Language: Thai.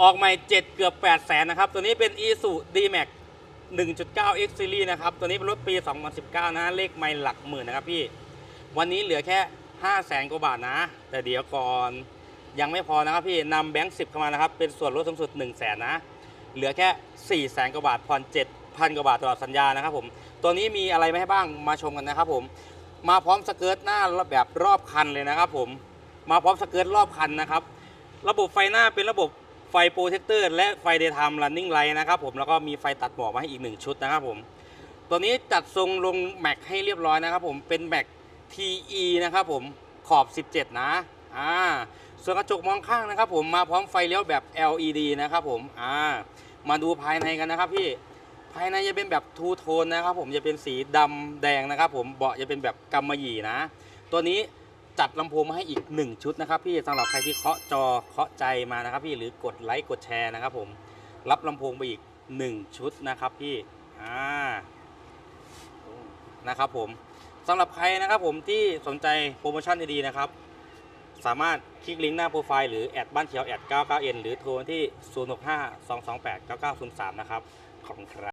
ออกใหม่7เกือบ8แสนนะครับตัวนี้เป็น i s u D-Max 1.9 X Series นะครับ ตัวนี้เป็นรถปี 2019 นะ เลขไม่หลักหมื่นนะครับพี่ วันนี้เหลือแค่ 5 แสนกว่าบาทนะ แต่เดี๋ยวก่อนยังไม่พอนะครับพี่นำแบงค์ 10 เข้ามานะครับ เป็นส่วนลดสูงสุด 1 แสนนะ เหลือแค่ 4 แสนกว่าบาท ผ่อน 7,000 กว่าบาทตลอดสัญญานะครับผม ตัวนี้มีอะไรไม่ให้บ้าง มาชมกันนะครับผม มาพร้อมสเกิร์ตหน้าแบบรอบคันเลยนะครับผม มาพร้อมสเกิร์ตรอบคันนะครับ ระบบไฟหน้าเป็นระบบ ไฟโปรเทคเตอร์และไฟเดย์ไทม์รันนิ่งไลท์นะครับผมแล้วก็มีไฟตัดหมอกมาให้อีกหนึ่งชุดนะครับผมตัวนี้จัดทรงลงแม็กให้เรียบร้อยนะครับผมเป็นแม็ก TE นะครับผมขอบ 17 นะอ่าส่วนกระจกมองข้างนะครับผมมาพร้อมไฟเลี้ยวแบบ LED นะครับผมอ่ามาดูภายในกันนะครับพี่ภายในจะเป็นแบบทูโทนนะครับผมจะเป็นสีดำแดงนะครับผมเบาะจะเป็นแบบกำมะหยี่นะ ตัวนี้ จัดลำโพงมาให้อีก 1 ชุดนะครับพี่สำหรับใครที่เคาะจอเคาะใจมานะครับพี่หรือกดไลค์กดแชร์นะครับผมรับลำโพงไปอีก 1 ชุดนะครับพี่อ่านะครับผมสำหรับใครนะครับผมที่สนใจโปรโมชั่นดีๆนะครับ สามารถคลิกลิงก์หน้าโปรไฟล์หรือแอดบ้านเขียวแอด 99N หรือโทรที่ 065 228 9903 นะครับ ขอบคุณครับ